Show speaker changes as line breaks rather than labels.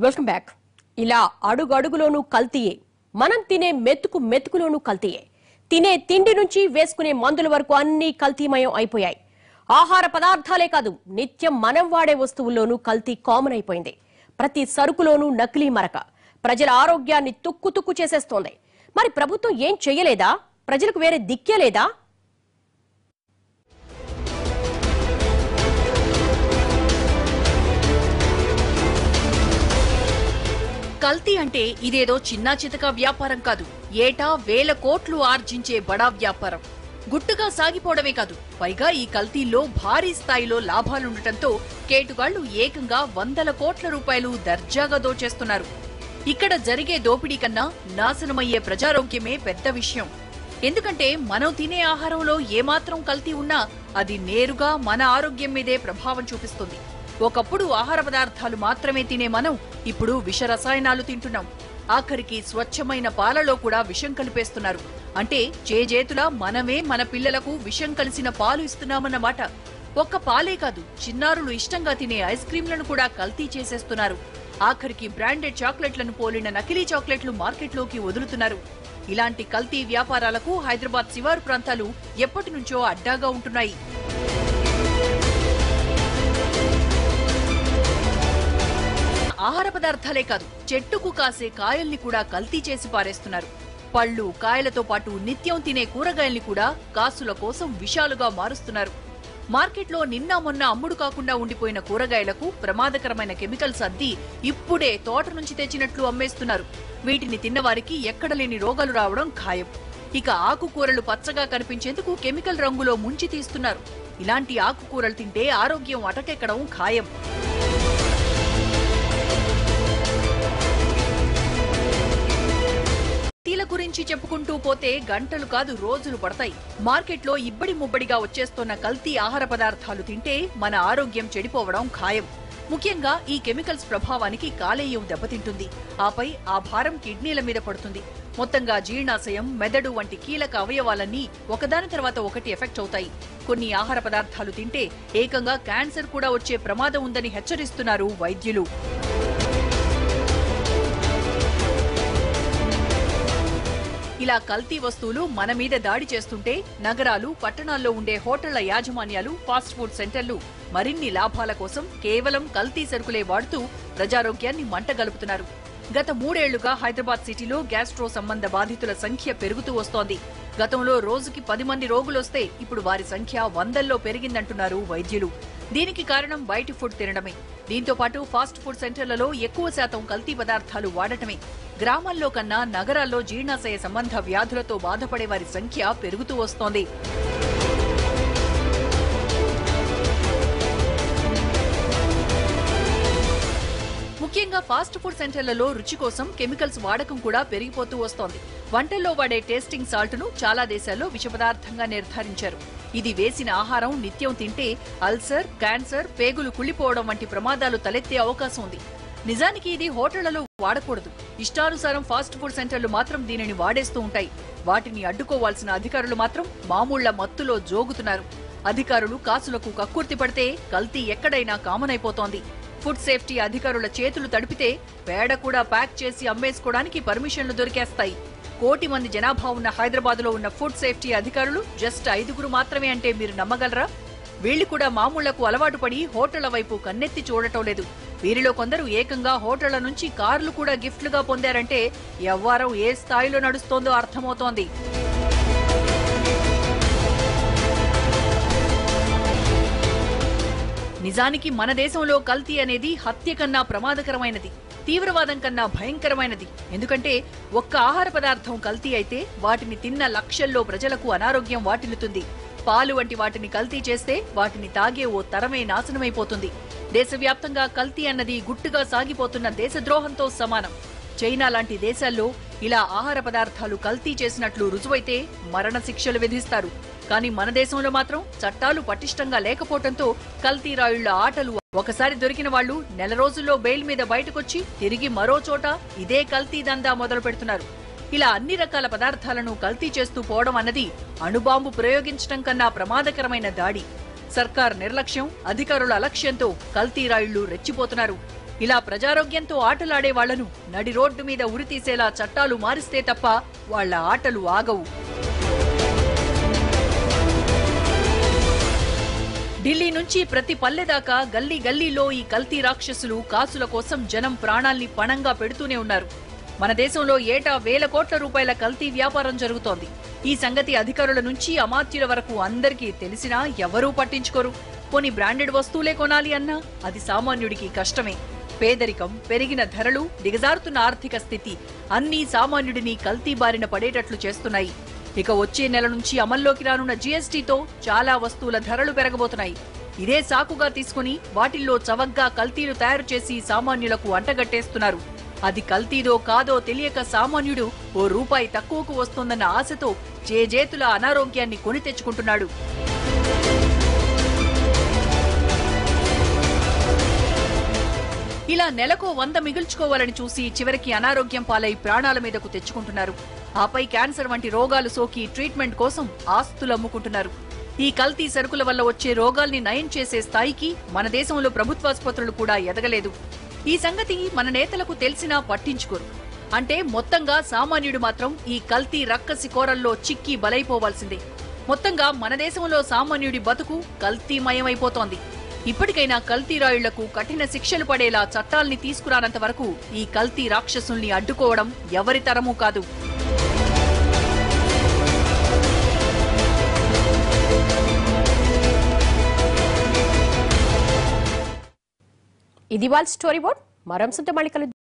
Welcome back ఇలా అడుగడుగులోనూ కల్తీయే. మనం తినే మెతుకు మెతుకులోనూ కల్తీయే. తినే తిండి నుంచి వేసుకునే మందుల వరకు అన్ని కల్తీమయం అయిపోయాయి. ఆహార పదార్థాలే కాదు నిత్యం మనం వాడే వస్తువుల్లోనూ కల్తీ కామన్ అయిపోయింది. ప్రతి సరుకులోనూ నకిలీ మరక. ప్రజల ఆరోగ్యాన్ని తుక్కు తుక్కు చేసేస్తోంది. మరి ప్రభుత్వం ఏం చెయ్యలేదా? ప్రజలకు వేరే దిక్కే లేదా?
కల్తీ అంటే ఇదేదో చిన్నా చితక వ్యాపారం కాదు. ఏటా వేల కోట్లు ఆర్జించే బడా వ్యాపారం. గుట్టుగా సాగిపోవడమే కాదు పైగా ఈ కల్తీల్లో భారీ స్థాయిలో లాభాలుండటంతో కేటుగాళ్ళు ఏకంగా వందల కోట్ల రూపాయలు దర్జాగా దోచేస్తున్నారు. ఇక్కడ జరిగే దోపిడీ కన్నా నాశనమయ్యే ప్రజారోగ్యమే పెద్ద విషయం. ఎందుకంటే మనం తినే ఆహారంలో ఏమాత్రం కల్తీ ఉన్నా అది నేరుగా మన ఆరోగ్యం మీదే ప్రభావం చూపిస్తుంది. ఒకప్పుడు ఆహార పదార్థాలు మాత్రమే తినే మనం ఇప్పుడు విష రసాయనాలు తింటున్నాం. ఆఖరికి స్వచ్ఛమైన పాలలో కూడా విషం కలిపేస్తున్నారు. అంటే చేజేతులా మనమే మన పిల్లలకు విషం కలిసిన పాలు ఇస్తున్నామన్నమాట. ఒక్క పాలే కాదు చిన్నారులు ఇష్టంగా తినే ఐస్ క్రీంలను కూడా కల్తీ చేసేస్తున్నారు. ఆఖరికి బ్రాండెడ్ చాక్లెట్లను పోలిన నకిలీ చాక్లెట్లు మార్కెట్లోకి వదులుతున్నారు. ఇలాంటి కల్తీ వ్యాపారాలకు హైదరాబాద్ శివారు ప్రాంతాలు ఎప్పటి నుంచో అడ్డాగా ఉంటున్నాయి. ఆహార పదార్థాలే కాదు చెట్టుకు కాసే కాయల్ని కూడా కల్తీ చేసి పారేస్తున్నారు. పళ్ళు కాయలతో పాటు నిత్యం తినే కూరగాయల్ని కూడా కాసుల కోసం విషాలుగా మారుస్తున్నారు. మార్కెట్లో నిన్న మొన్న అమ్ముడు కాకుండా ఉండిపోయిన కూరగాయలకు ప్రమాదకరమైన కెమికల్స్ అద్ది ఇప్పుడే తోట నుంచి తెచ్చినట్లు అమ్మేస్తున్నారు. వీటిని తిన్నవారికి ఎక్కడ లేని రోగాలు రావడం ఖాయం. ఇక ఆకుకూరలు పచ్చగా కనిపించేందుకు కెమికల్ రంగులో ముంచి తీస్తున్నారు. ఇలాంటి ఆకుకూరలు తింటే ఆరోగ్యం అటకెక్కడం ఖాయం. గురించి చెప్పుకుంటూ పోతే గంటలు కాదు రోజులు పడతాయి. మార్కెట్లో ఇబ్బడి ముబ్బడిగా వచ్చేస్తున్న కల్తీ ఆహార పదార్థాలు తింటే మన ఆరోగ్యం చెడిపోవడం ఖాయం. ముఖ్యంగా ఈ కెమికల్స్ ప్రభావానికి కాలేయం దెబ్బతింటుంది. ఆపై ఆ భారం కిడ్నీల మీద పడుతుంది. మొత్తంగా జీర్ణాశయం మెదడు వంటి కీలక అవయవాలన్నీ ఒకదాని తర్వాత ఒకటి ఎఫెక్ట్ అవుతాయి. కొన్ని ఆహార పదార్థాలు తింటే ఏకంగా క్యాన్సర్ కూడా వచ్చే ప్రమాదం ఉందని హెచ్చరిస్తున్నారు వైద్యులు. ఇలా కల్తీ వస్తువులు మన మీద దాడి చేస్తుంటే నగరాలు పట్టణాల్లో ఉండే హోటళ్ళ యాజమాన్యాలు ఫాస్ట్ ఫుడ్ సెంటర్లు మరిన్ని లాభాల కోసం కేవలం కల్తీ సరుకులే వాడుతూ ప్రజారోగ్యాన్ని మంటగలుపుతున్నారు గత మూడేళ్ళుగా హైదరాబాద్ సిటీలో గ్యాస్ట్రో సంబంధ బాధితుల సంఖ్య పెరుగుతూ వస్తోంది. గతంలో రోజుకి పది మంది రోగులొస్తే ఇప్పుడు వారి సంఖ్య వందల్లో పెరిగిందంటున్నారు వైద్యులు. దీనికి కారణం బయటి ఫుడ్ తినడమే. దీంతో పాటు ఫాస్ట్ ఫుడ్ సెంటర్లలో ఎక్కువ శాతం కల్తీ పదార్థాలు వాడటమే. గ్రామాల్లో కన్నా నగరాల్లో జీర్ణాశయ సంబంధ వ్యాధులతో బాధపడే వారి సంఖ్య పెరుగుతూ వస్తోంది. ముఖ్యంగా ఫాస్ట్ ఫుడ్ సెంటర్లలో రుచి కోసం కెమికల్స్ వాడకం కూడా పెరిగిపోతూ వస్తోంది. వంటల్లో వాడే టేస్టింగ్ సాల్ట్ను చాలా దేశాల్లో విష పదార్థంగా నిర్ధారించారు. ఇది వేసిన ఆహారం నిత్యం తింటే అల్సర్ క్యాన్సర్ పేగులు కుళ్ళిపోవడం వంటి ప్రమాదాలు తలెత్తే అవకాశం ఉంది. నిజానికి ఇది హోటళ్ళలో వాడకూడదు. ఇష్టానుసారం ఫాస్ట్ ఫుడ్ సెంటర్లు మాత్రం దీనిని వాడేస్తూ ఉంటాయి. వాటిని అడ్డుకోవాల్సిన అధికారులు మాత్రం మామూళ్ళ మత్తులో జోగుతున్నారు. అధికారులు కాసులకు కక్కుర్తి పడితే కల్తీ ఎక్కడైనా కామన్ అయిపోతోంది. ఫుడ్ సేఫ్టీ అధికారుల చేతులు తడిపితే పేడ కూడా ప్యాక్ చేసి అమ్మేసుకోవడానికి పర్మిషన్లు దొరికేస్తాయి. కోటి మంది జనాభా ఉన్న హైదరాబాద్లో ఉన్న ఫుడ్ సేఫ్టీ అధికారులు జస్ట్ ఐదుగురు మాత్రమే అంటే మీరు నమ్మగలరా? వీళ్ళు కూడా మామూళ్ళకు అలవాటు పడి హోటళ్ళ వైపు కన్నెత్తి చూడటం లేదు. వీరిలో కొందరు ఏకంగా హోటళ్ళ నుంచి కార్లు కూడా గిఫ్ట్లుగా పొందారంటే ఎవ్వారం ఏ స్థాయిలో నడుస్తోందో అర్థమవుతోంది. నిజానికి మన దేశంలో కల్తీ అనేది హత్య కన్నా ప్రమాదకరమైనది తీవ్రవాదం కన్నా భయంకరమైనది. ఎందుకంటే ఒక్క ఆహార పదార్థం కల్తీ అయితే వాటిని తిన్న లక్షల్లో ప్రజలకు అనారోగ్యం వాటిల్లుతుంది. పాలు వంటి వాటిని కల్తీ చేస్తే వాటిని తాగే ఓ తరమే నాశనమైపోతుంది. దేశవ్యాప్తంగా కల్తీ అన్నది గుట్టుగా సాగిపోతున్న దేశద్రోహంతో సమానం. చైనా లాంటి దేశాల్లో ఇలా ఆహార పదార్థాలు కల్తీ చేసినట్లు రుజువైతే మరణ శిక్షలు విధిస్తారు. కానీ మన దేశంలో మాత్రం చట్టాలు పటిష్టంగా లేకపోవడంతో కల్తీ రాయుళ్ళ ఆటలు ఒకసారి దొరికిన వాళ్ళు నెల రోజుల్లో బెయిల్ మీద బయటకొచ్చి తిరిగి మరో చోట ఇదే కల్తీ దందా మొదలు పెడుతున్నారు ఇలా అన్ని రకాల పదార్థాలను కల్తీ చేస్తూ పోవడం అన్నది అణుబాంబు ప్రయోగించడం కన్నా ప్రమాదకరమైన దాడి. సర్కార్ నిర్లక్ష్యం అధికారుల అలక్ష్యంతో కల్తీ రాయుళ్ళు రెచ్చిపోతున్నారు. ఇలా ప్రజారోగ్యంతో ఆటలాడే వాళ్ళను నడి రోడ్డు మీద ఉరితీసేలా చట్టాలు మారిస్తే తప్ప వాళ్ళ ఆటలు ఆగవు. ఢిల్లీ నుంచి ప్రతి పల్లె దాకా గల్లీ గల్లీలో ఈ కల్తీ రాక్షసులు కాసుల కోసం జనం ప్రాణాల్ని పణంగా పెడుతూనే ఉన్నారు. మన దేశంలో ఏటా వేల కోట్ల రూపాయల కల్తీ వ్యాపారం జరుగుతోంది. ఈ సంగతి అధికారుల నుంచి అమాత్యుల వరకు అందరికీ తెలిసినా ఎవరూ పట్టించుకోరు. పోని బ్రాండెడ్ వస్తువులే కొనాలి అన్నా? అది సామాన్యుడికి కష్టమే. పేదరికం పెరిగిన ధరలు దిగజారుతున్న ఆర్థిక స్థితి అన్నీ సామాన్యుడిని కల్తీ బారిన పడేటట్లు చేస్తున్నాయి. ఇక వచ్చే నెల నుంచి అమల్లోకి రానున్న జీఎస్టీతో చాలా వస్తువుల ధరలు పెరగబోతున్నాయి. ఇదే సాకుగా తీసుకుని వాటిల్లో చవగ్గా కల్తీలు తయారు చేసి సామాన్యులకు అంటగట్టేస్తున్నారు. అది కల్తీదో కాదో తెలియక సామాన్యుడు ఓ రూపాయి తక్కువకు వస్తోందన్న ఆశతో చేజేతుల అనారోగ్యాన్ని కొని తెచ్చుకుంటున్నాడు. ఇలా నెలకు వంద మిగుల్చుకోవాలని చూసి చివరికి అనారోగ్యం పాలై ప్రాణాల మీదకు తెచ్చుకుంటున్నారు. ఆపై క్యాన్సర్ వంటి రోగాలు సోకి ట్రీట్మెంట్ కోసం ఆస్తులు అమ్ముకుంటున్నారు. ఈ కల్తీ సరుకుల వల్ల వచ్చే రోగాల్ని నయం చేసే స్థాయికి మన దేశంలో ప్రభుత్వాసుపత్రులు కూడా ఎదగలేదు. ఈ సంగతి మన నేతలకు తెలిసినా పట్టించుకోరు. అంటే మొత్తంగా సామాన్యుడు మాత్రం ఈ కల్తీ రక్కసి కోరల్లో చిక్కి బలైపోవాల్సిందే. మొత్తంగా మన దేశంలో సామాన్యుడి బతుకు కల్తీమయమైపోతోంది. ఇప్పటికైనా కల్తీ రాయుళ్ళకు కఠిన శిక్షలు పడేలా చట్టాల్ని తీసుకురానంత వరకు ఈ కల్తీ రాక్షసుల్ని అడ్డుకోవడం ఎవరి తరమూ కాదు.
ఇది వాళ్ళ స్టోరీ బోర్డ్. మరో అంశంతో మళ్ళీ